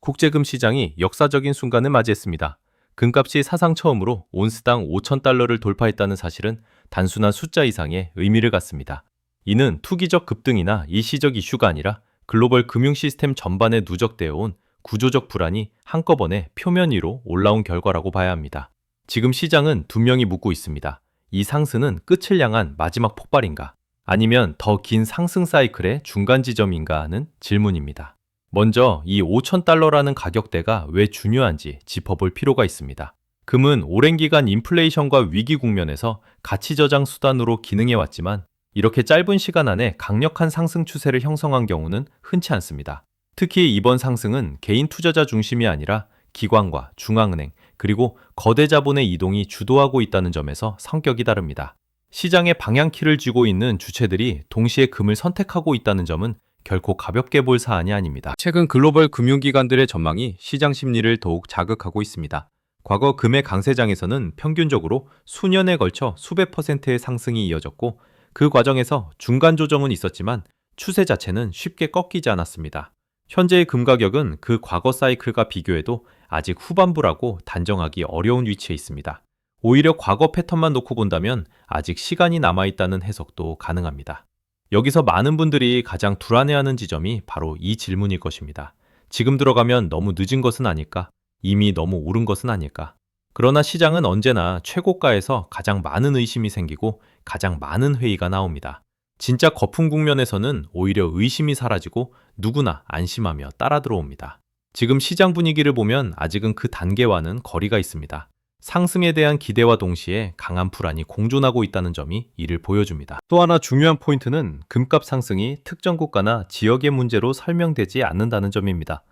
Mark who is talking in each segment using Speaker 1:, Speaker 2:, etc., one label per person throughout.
Speaker 1: 국제금 시장이 역사적인 순간을 맞이했습니다. 금값이 사상 처음으로 온스당 5,000달러를 돌파했다는 사실은 단순한 숫자 이상의 의미를 갖습니다. 이는 투기적 급등이나 일시적 이슈가 아니라 글로벌 금융 시스템 전반에 누적되어 온 구조적 불안이 한꺼번에 표면 위로 올라온 결과라고 봐야 합니다. 지금 시장은 두 명이 묻고 있습니다. 이 상승은 끝을 향한 마지막 폭발인가? 아니면 더 긴 상승 사이클의 중간 지점인가 하는 질문입니다. 먼저 이 5,000달러라는 가격대가 왜 중요한지 짚어볼 필요가 있습니다. 금은 오랜 기간 인플레이션과 위기 국면에서 가치 저장 수단으로 기능해 왔지만 이렇게 짧은 시간 안에 강력한 상승 추세를 형성한 경우는 흔치 않습니다. 특히 이번 상승은 개인 투자자 중심이 아니라 기관과 중앙은행 그리고 거대 자본의 이동이 주도하고 있다는 점에서 성격이 다릅니다. 시장의 방향키를 쥐고 있는 주체들이 동시에 금을 선택하고 있다는 점은 결코 가볍게 볼 사안이 아닙니다. 최근 글로벌 금융기관들의 전망이 시장 심리를 더욱 자극하고 있습니다. 과거 금의 강세장에서는 평균적으로 수년에 걸쳐 수백 퍼센트의 상승이 이어졌고 그 과정에서 중간 조정은 있었지만 추세 자체는 쉽게 꺾이지 않았습니다. 현재의 금 가격은 그 과거 사이클과 비교해도 아직 후반부라고 단정하기 어려운 위치에 있습니다. 오히려 과거 패턴만 놓고 본다면 아직 시간이 남아있다는 해석도 가능합니다. 여기서 많은 분들이 가장 불안해하는 지점이 바로 이 질문일 것입니다. 지금 들어가면 너무 늦은 것은 아닐까? 이미 너무 오른 것은 아닐까? 그러나 시장은 언제나 최고가에서 가장 많은 의심이 생기고 가장 많은 회의가 나옵니다. 진짜 거품 국면에서는 오히려 의심이 사라지고 누구나 안심하며 따라 들어옵니다. 지금 시장 분위기를 보면 아직은 그 단계와는 거리가 있습니다. 상승에 대한 기대와 동시에 강한 불안이 공존하고 있다는 점이 이를 보여줍니다. 또 하나 중요한 포인트는 금값 상승이 특정 국가나 지역의 문제로 설명되지 않는다는 점입니다.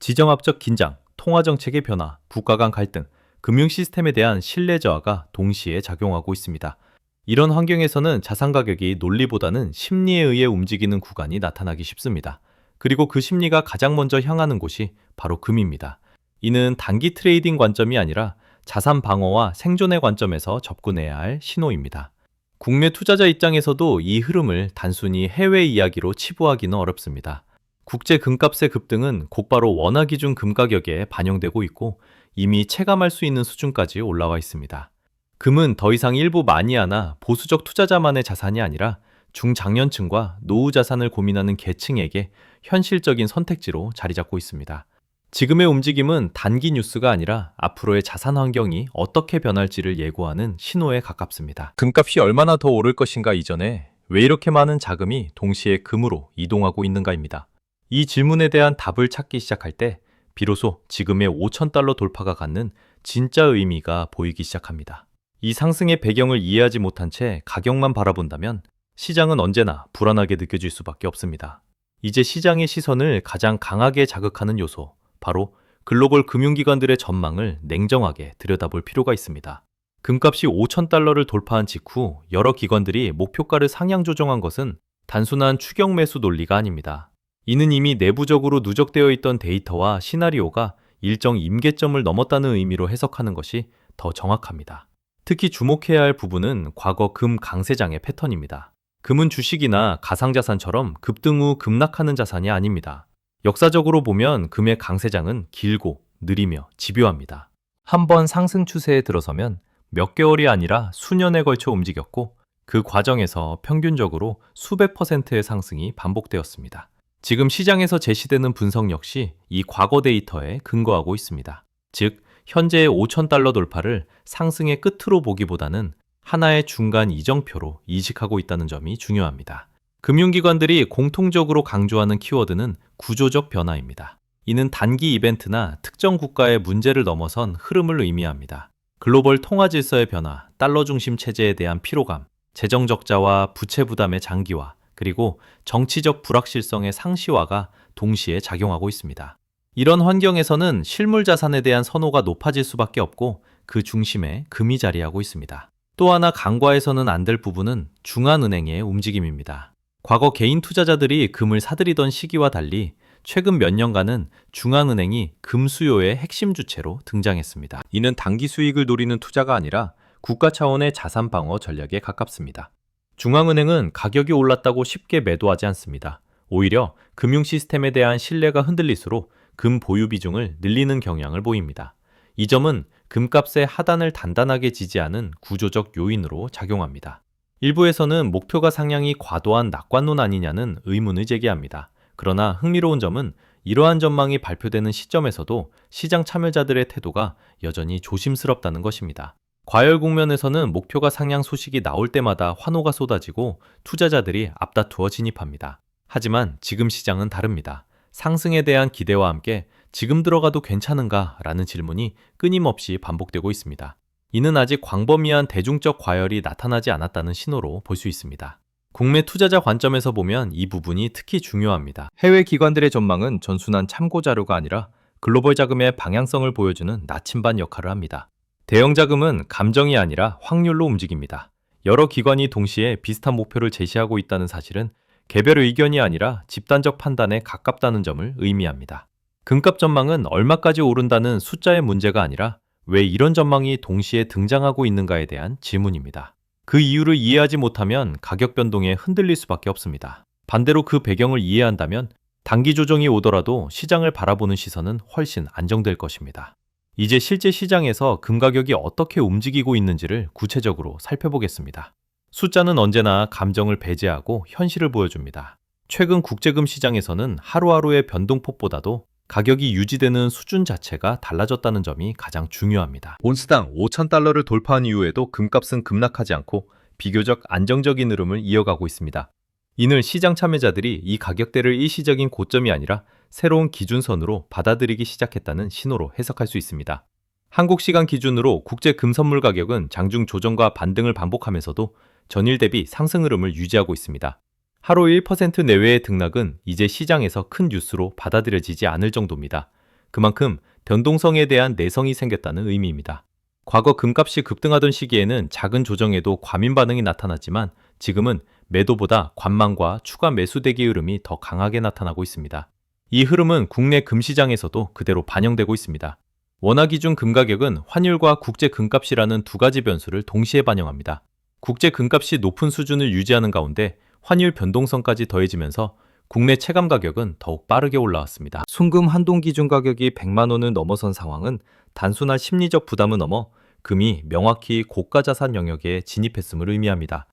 Speaker 1: 지정학적 긴장, 통화 정책의 변화, 국가 간 갈등, 금융 시스템에 대한 신뢰 저하가 동시에 작용하고 있습니다. 이런 환경에서는 자산 가격이 논리보다는 심리에 의해 움직이는 구간이 나타나기 쉽습니다. 그리고 그 심리가 가장 먼저 향하는 곳이 바로 금입니다. 이는 단기 트레이딩 관점이 아니라 자산 방어와 생존의 관점에서 접근해야 할 신호입니다. 국내 투자자 입장에서도 이 흐름을 단순히 해외 이야기로 치부하기는 어렵습니다. 국제 금값의 급등은 곧바로 원화 기준 금 가격에 반영되고 있고 이미 체감할 수 있는 수준까지 올라와 있습니다. 금은 더 이상 일부 마니아나 보수적 투자자만의 자산이 아니라 중장년층과 노후 자산을 고민하는 계층에게 현실적인 선택지로 자리 잡고 있습니다. 지금의 움직임은 단기 뉴스가 아니라 앞으로의 자산 환경이 어떻게 변할지를 예고하는 신호에 가깝습니다. 금값이 얼마나 더 오를 것인가 이전에 왜 이렇게 많은 자금이 동시에 금으로 이동하고 있는가입니다. 이 질문에 대한 답을 찾기 시작할 때 비로소 지금의 5천달러 돌파가 갖는 진짜 의미가 보이기 시작합니다. 이 상승의 배경을 이해하지 못한 채 가격만 바라본다면 시장은 언제나 불안하게 느껴질 수밖에 없습니다. 이제 시장의 시선을 가장 강하게 자극하는 요소, 바로 글로벌 금융기관들의 전망을 냉정하게 들여다볼 필요가 있습니다. 금값이 5,000달러를 돌파한 직후 여러 기관들이 목표가를 상향 조정한 것은 단순한 추격 매수 논리가 아닙니다. 이는 이미 내부적으로 누적되어 있던 데이터와 시나리오가 일정 임계점을 넘었다는 의미로 해석하는 것이 더 정확합니다. 특히 주목해야 할 부분은 과거 금 강세장의 패턴입니다. 금은 주식이나 가상자산처럼 급등 후 급락하는 자산이 아닙니다. 역사적으로 보면 금의 강세장은 길고 느리며 집요합니다. 한 번 상승 추세에 들어서면 몇 개월이 아니라 수년에 걸쳐 움직였고 그 과정에서 평균적으로 수백 퍼센트의 상승이 반복되었습니다. 지금 시장에서 제시되는 분석 역시 이 과거 데이터에 근거하고 있습니다. 즉, 현재의 5,000달러 돌파를 상승의 끝으로 보기보다는 하나의 중간 이정표로 이식하고 있다는 점이 중요합니다. 금융기관들이 공통적으로 강조하는 키워드는 구조적 변화입니다. 이는 단기 이벤트나 특정 국가의 문제를 넘어선 흐름을 의미합니다. 글로벌 통화 질서의 변화, 달러 중심 체제에 대한 피로감, 재정 적자와 부채 부담의 장기화, 그리고 정치적 불확실성의 상시화가 동시에 작용하고 있습니다. 이런 환경에서는 실물 자산에 대한 선호가 높아질 수밖에 없고 그 중심에 금이 자리하고 있습니다. 또 하나 간과해서는 안 될 부분은 중앙은행의 움직임입니다. 과거 개인 투자자들이 금을 사들이던 시기와 달리 최근 몇 년간은 중앙은행이 금 수요의 핵심 주체로 등장했습니다. 이는 단기 수익을 노리는 투자가 아니라 국가 차원의 자산 방어 전략에 가깝습니다. 중앙은행은 가격이 올랐다고 쉽게 매도하지 않습니다. 오히려 금융 시스템에 대한 신뢰가 흔들릴수록 금 보유 비중을 늘리는 경향을 보입니다. 이 점은 금값의 하단을 단단하게 지지하는 구조적 요인으로 작용합니다. 일부에서는 목표가 상향이 과도한 낙관론 아니냐는 의문을 제기합니다. 그러나 흥미로운 점은 이러한 전망이 발표되는 시점에서도 시장 참여자들의 태도가 여전히 조심스럽다는 것입니다. 과열 국면에서는 목표가 상향 소식이 나올 때마다 환호가 쏟아지고 투자자들이 앞다투어 진입합니다. 하지만 지금 시장은 다릅니다. 상승에 대한 기대와 함께 지금 들어가도 괜찮은가? 라는 질문이 끊임없이 반복되고 있습니다. 이는 아직 광범위한 대중적 과열이 나타나지 않았다는 신호로 볼 수 있습니다. 국내 투자자 관점에서 보면 이 부분이 특히 중요합니다. 해외 기관들의 전망은 전순한 참고 자료가 아니라 글로벌 자금의 방향성을 보여주는 나침반 역할을 합니다. 대형 자금은 감정이 아니라 확률로 움직입니다. 여러 기관이 동시에 비슷한 목표를 제시하고 있다는 사실은 개별 의견이 아니라 집단적 판단에 가깝다는 점을 의미합니다. 금값 전망은 얼마까지 오른다는 숫자의 문제가 아니라 왜 이런 전망이 동시에 등장하고 있는가에 대한 질문입니다. 그 이유를 이해하지 못하면 가격 변동에 흔들릴 수밖에 없습니다. 반대로 그 배경을 이해한다면 단기 조정이 오더라도 시장을 바라보는 시선은 훨씬 안정될 것입니다. 이제 실제 시장에서 금 가격이 어떻게 움직이고 있는지를 구체적으로 살펴보겠습니다. 숫자는 언제나 감정을 배제하고 현실을 보여줍니다. 최근 국제금 시장에서는 하루하루의 변동폭보다도 가격이 유지되는 수준 자체가 달라졌다는 점이 가장 중요합니다. 온스당 5,000달러를 돌파한 이후에도 금값은 급락하지 않고 비교적 안정적인 흐름을 이어가고 있습니다. 이는 시장 참여자들이 이 가격대를 일시적인 고점이 아니라 새로운 기준선으로 받아들이기 시작했다는 신호로 해석할 수 있습니다. 한국 시간 기준으로 국제 금선물 가격은 장중 조정과 반등을 반복하면서도 전일 대비 상승 흐름을 유지하고 있습니다. 하루 1% 내외의 등락은 이제 시장에서 큰 뉴스로 받아들여지지 않을 정도입니다. 그만큼 변동성에 대한 내성이 생겼다는 의미입니다. 과거 금값이 급등하던 시기에는 작은 조정에도 과민 반응이 나타났지만 지금은 매도보다 관망과 추가 매수 대기 흐름이 더 강하게 나타나고 있습니다. 이 흐름은 국내 금시장에서도 그대로 반영되고 있습니다. 원화 기준 금 가격은 환율과 국제 금값이라는 두 가지 변수를 동시에 반영합니다. 국제 금값이 높은 수준을 유지하는 가운데 환율 변동성까지 더해지면서 국내 체감 가격은 더욱 빠르게 올라왔습니다. 순금 한동 기준 가격이 100만 원을 넘어선 상황은 단순한 심리적 부담을 넘어 금이 명확히 고가 자산 영역에 진입했음을 의미합니다.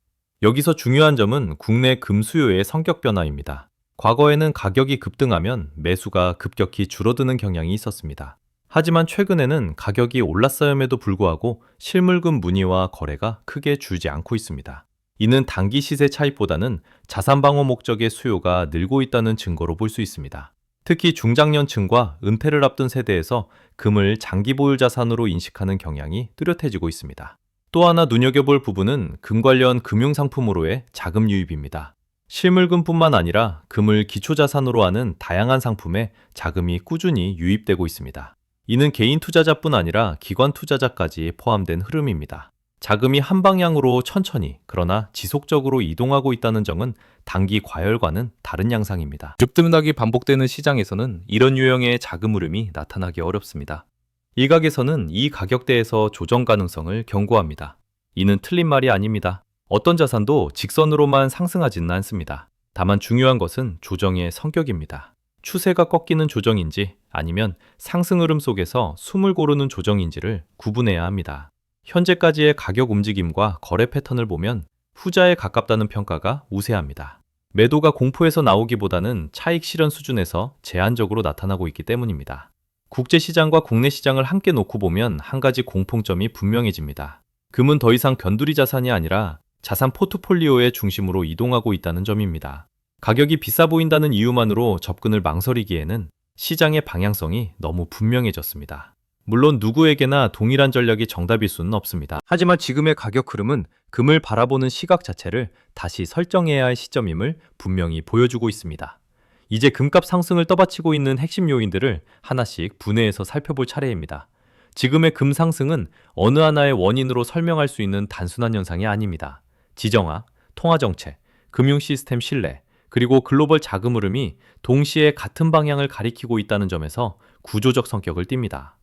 Speaker 1: 여기서 중요한 점은 국내 금 수요의 성격 변화입니다. 과거에는 가격이 급등하면 매수가 급격히 줄어드는 경향이 있었습니다. 하지만 최근에는 가격이 올랐음에도 불구하고 실물금 문의와 거래가 크게 줄지 않고 있습니다. 이는 단기 시세 차익보다는 자산 방어 목적의 수요가 늘고 있다는 증거로 볼 수 있습니다. 특히 중장년층과 은퇴를 앞둔 세대에서 금을 장기 보유 자산으로 인식하는 경향이 뚜렷해지고 있습니다. 또 하나 눈여겨볼 부분은 금 관련 금융 상품으로의 자금 유입입니다. 실물금뿐만 아니라 금을 기초자산으로 하는 다양한 상품에 자금이 꾸준히 유입되고 있습니다. 이는 개인 투자자뿐 아니라 기관 투자자까지 포함된 흐름입니다. 자금이 한 방향으로 천천히 그러나 지속적으로 이동하고 있다는 점은 단기 과열과는 다른 양상입니다. 급등락이 반복되는 시장에서는 이런 유형의 자금 흐름이 나타나기 어렵습니다. 일각에서는 이 가격대에서 조정 가능성을 경고합니다. 이는 틀린 말이 아닙니다. 어떤 자산도 직선으로만 상승하지는 않습니다. 다만 중요한 것은 조정의 성격입니다. 추세가 꺾이는 조정인지 아니면 상승 흐름 속에서 숨을 고르는 조정인지를 구분해야 합니다. 현재까지의 가격 움직임과 거래 패턴을 보면 후자에 가깝다는 평가가 우세합니다. 매도가 공포에서 나오기보다는 차익 실현 수준에서 제한적으로 나타나고 있기 때문입니다. 국제 시장과 국내 시장을 함께 놓고 보면 한 가지 공통점이 분명해집니다. 금은 더 이상 변두리 자산이 아니라 자산 포트폴리오의 중심으로 이동하고 있다는 점입니다. 가격이 비싸 보인다는 이유만으로 접근을 망설이기에는 시장의 방향성이 너무 분명해졌습니다. 물론 누구에게나 동일한 전략이 정답일 수는 없습니다. 하지만 지금의 가격 흐름은 금을 바라보는 시각 자체를 다시 설정해야 할 시점임을 분명히 보여주고 있습니다. 이제 금값 상승을 떠받치고 있는 핵심 요인들을 하나씩 분해해서 살펴볼 차례입니다. 지금의 금 상승은 어느 하나의 원인으로 설명할 수 있는 단순한 현상이 아닙니다. 지정학, 통화정책, 금융 시스템 신뢰, 그리고 글로벌 자금 흐름이 동시에 같은 방향을 가리키고 있다는 점에서 구조적 성격을 띱니다.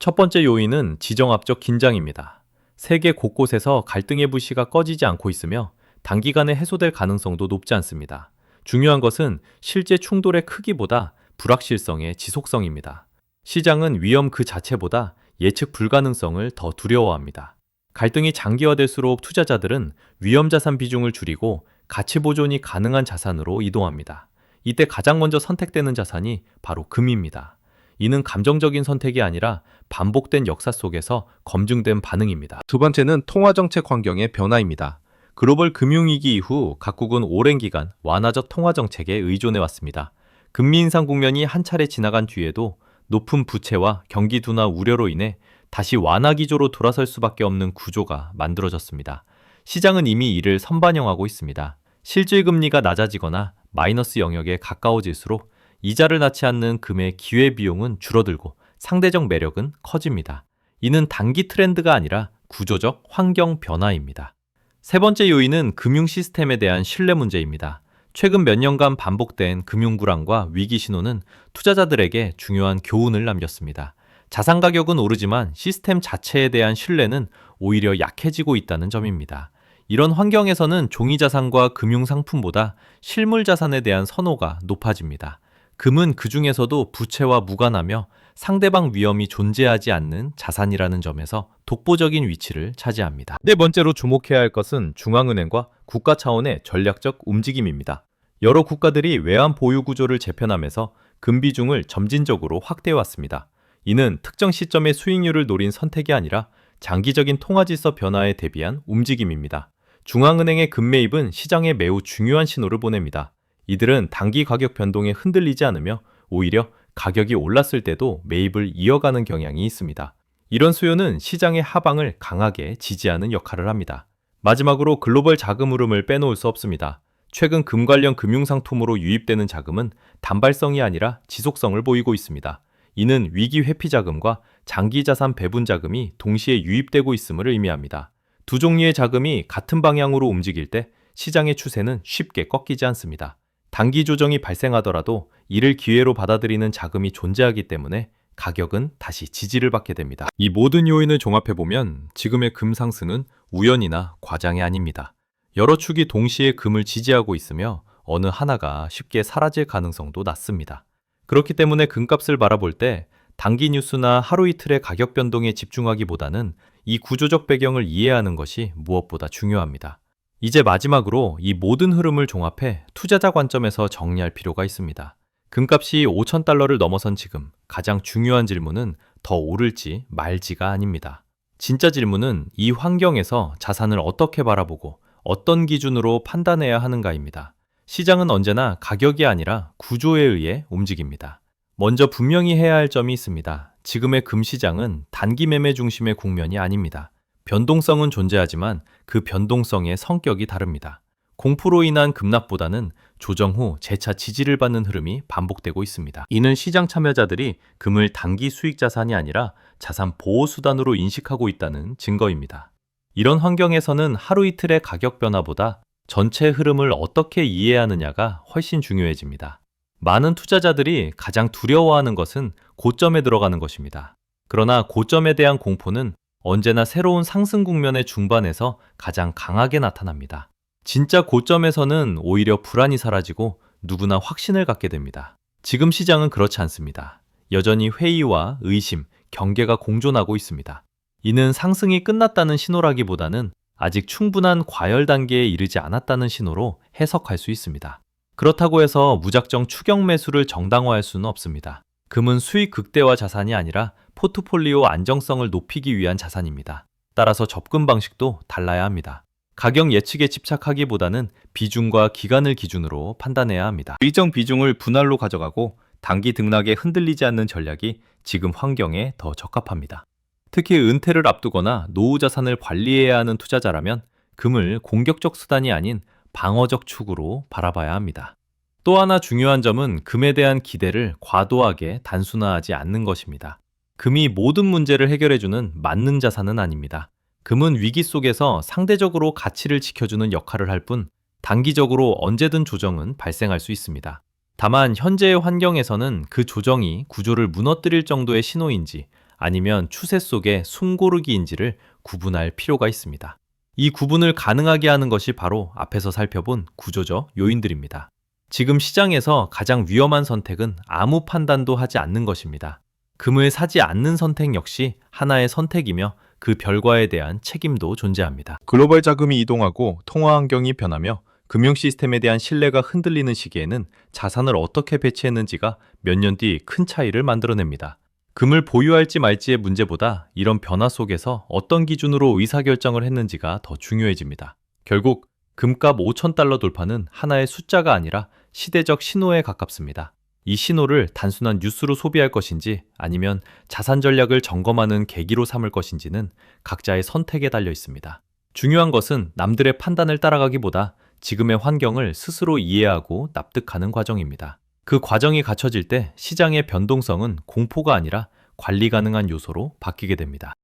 Speaker 1: 첫 번째 요인은 지정학적 긴장입니다. 세계 곳곳에서 갈등의 불씨가 꺼지지 않고 있으며 단기간에 해소될 가능성도 높지 않습니다. 중요한 것은 실제 충돌의 크기보다 불확실성의 지속성입니다. 시장은 위험 그 자체보다 예측 불가능성을 더 두려워합니다. 갈등이 장기화될수록 투자자들은 위험 자산 비중을 줄이고 가치 보존이 가능한 자산으로 이동합니다. 이때 가장 먼저 선택되는 자산이 바로 금입니다. 이는 감정적인 선택이 아니라 반복된 역사 속에서 검증된 반응입니다. 두 번째는 통화정책 환경의 변화입니다. 글로벌 금융위기 이후 각국은 오랜 기간 완화적 통화정책에 의존해 왔습니다. 금리 인상 국면이 한 차례 지나간 뒤에도 높은 부채와 경기 둔화 우려로 인해 다시 완화 기조로 돌아설 수밖에 없는 구조가 만들어졌습니다. 시장은 이미 이를 선반영하고 있습니다. 실질 금리가 낮아지거나 마이너스 영역에 가까워질수록 이자를 낳지 않는 금의 기회 비용은 줄어들고 상대적 매력은 커집니다. 이는 단기 트렌드가 아니라 구조적 환경 변화입니다. 세 번째 요인은 금융 시스템에 대한 신뢰 문제입니다. 최근 몇 년간 반복된 금융 불안과 위기 신호는 투자자들에게 중요한 교훈을 남겼습니다. 자산 가격은 오르지만 시스템 자체에 대한 신뢰는 오히려 약해지고 있다는 점입니다. 이런 환경에서는 종이 자산과 금융 상품보다 실물 자산에 대한 선호가 높아집니다. 금은 그 중에서도 부채와 무관하며 상대방 위험이 존재하지 않는 자산이라는 점에서 독보적인 위치를 차지합니다. 네 번째로 주목해야 할 것은 중앙은행과 국가 차원의 전략적 움직임입니다. 여러 국가들이 외환 보유 구조를 재편하면서 금 비중을 점진적으로 확대해 왔습니다. 이는 특정 시점의 수익률을 노린 선택이 아니라 장기적인 통화 질서 변화에 대비한 움직임입니다. 중앙은행의 금 매입은 시장에 매우 중요한 신호를 보냅니다. 이들은 단기 가격 변동에 흔들리지 않으며 오히려 가격이 올랐을 때도 매입을 이어가는 경향이 있습니다. 이런 수요는 시장의 하방을 강하게 지지하는 역할을 합니다. 마지막으로 글로벌 자금 흐름을 빼놓을 수 없습니다. 최근 금 관련 금융 상품으로 유입되는 자금은 단발성이 아니라 지속성을 보이고 있습니다. 이는 위기 회피 자금과 장기 자산 배분 자금이 동시에 유입되고 있음을 의미합니다. 두 종류의 자금이 같은 방향으로 움직일 때 시장의 추세는 쉽게 꺾이지 않습니다. 단기 조정이 발생하더라도 이를 기회로 받아들이는 자금이 존재하기 때문에 가격은 다시 지지를 받게 됩니다. 이 모든 요인을 종합해보면 지금의 금 상승은 우연이나 과장이 아닙니다. 여러 축이 동시에 금을 지지하고 있으며 어느 하나가 쉽게 사라질 가능성도 낮습니다. 그렇기 때문에 금값을 바라볼 때 단기 뉴스나 하루 이틀의 가격 변동에 집중하기보다는 이 구조적 배경을 이해하는 것이 무엇보다 중요합니다. 이제 마지막으로 이 모든 흐름을 종합해 투자자 관점에서 정리할 필요가 있습니다. 금값이 5,000달러를 넘어선 지금 가장 중요한 질문은 더 오를지 말지가 아닙니다. 진짜 질문은 이 환경에서 자산을 어떻게 바라보고 어떤 기준으로 판단해야 하는가입니다. 시장은 언제나 가격이 아니라 구조에 의해 움직입니다. 먼저 분명히 해야 할 점이 있습니다. 지금의 금시장은 단기 매매 중심의 국면이 아닙니다. 변동성은 존재하지만 그 변동성의 성격이 다릅니다. 공포로 인한 급락보다는 조정 후 재차 지지를 받는 흐름이 반복되고 있습니다. 이는 시장 참여자들이 금을 단기 수익 자산이 아니라 자산 보호 수단으로 인식하고 있다는 증거입니다. 이런 환경에서는 하루 이틀의 가격 변화보다 전체 흐름을 어떻게 이해하느냐가 훨씬 중요해집니다. 많은 투자자들이 가장 두려워하는 것은 고점에 들어가는 것입니다. 그러나 고점에 대한 공포는 언제나 새로운 상승 국면의 중반에서 가장 강하게 나타납니다. 진짜 고점에서는 오히려 불안이 사라지고 누구나 확신을 갖게 됩니다. 지금 시장은 그렇지 않습니다. 여전히 회의와 의심, 경계가 공존하고 있습니다. 이는 상승이 끝났다는 신호라기보다는 아직 충분한 과열 단계에 이르지 않았다는 신호로 해석할 수 있습니다. 그렇다고 해서 무작정 추경 매수를 정당화할 수는 없습니다. 금은 수익 극대화 자산이 아니라 포트폴리오 안정성을 높이기 위한 자산입니다. 따라서 접근 방식도 달라야 합니다. 가격 예측에 집착하기보다는 비중과 기간을 기준으로 판단해야 합니다. 일정 비중을 분할로 가져가고 단기 등락에 흔들리지 않는 전략이 지금 환경에 더 적합합니다. 특히 은퇴를 앞두거나 노후 자산을 관리해야 하는 투자자라면 금을 공격적 수단이 아닌 방어적 축으로 바라봐야 합니다. 또 하나 중요한 점은 금에 대한 기대를 과도하게 단순화하지 않는 것입니다. 금이 모든 문제를 해결해주는 맞는 자산은 아닙니다. 금은 위기 속에서 상대적으로 가치를 지켜주는 역할을 할 뿐 단기적으로 언제든 조정은 발생할 수 있습니다. 다만 현재의 환경에서는 그 조정이 구조를 무너뜨릴 정도의 신호인지 아니면 추세 속의 숨고르기인지를 구분할 필요가 있습니다. 이 구분을 가능하게 하는 것이 바로 앞에서 살펴본 구조적 요인들입니다. 지금 시장에서 가장 위험한 선택은 아무 판단도 하지 않는 것입니다. 금을 사지 않는 선택 역시 하나의 선택이며 그 결과에 대한 책임도 존재합니다.
Speaker 2: 글로벌 자금이 이동하고 통화 환경이 변하며 금융 시스템에 대한 신뢰가 흔들리는 시기에는 자산을 어떻게 배치했는지가 몇 년 뒤 큰 차이를 만들어냅니다. 금을 보유할지 말지의 문제보다 이런 변화 속에서 어떤 기준으로 의사결정을 했는지가 더 중요해집니다. 결국 금값 5천 달러 돌파는 하나의 숫자가 아니라 시대적 신호에 가깝습니다. 이 신호를 단순한 뉴스로 소비할 것인지 아니면 자산 전략을 점검하는 계기로 삼을 것인지는 각자의 선택에 달려 있습니다. 중요한 것은 남들의 판단을 따라가기보다 지금의 환경을 스스로 이해하고 납득하는 과정입니다. 그 과정이 갖춰질 때 시장의 변동성은 공포가 아니라 관리 가능한 요소로 바뀌게 됩니다.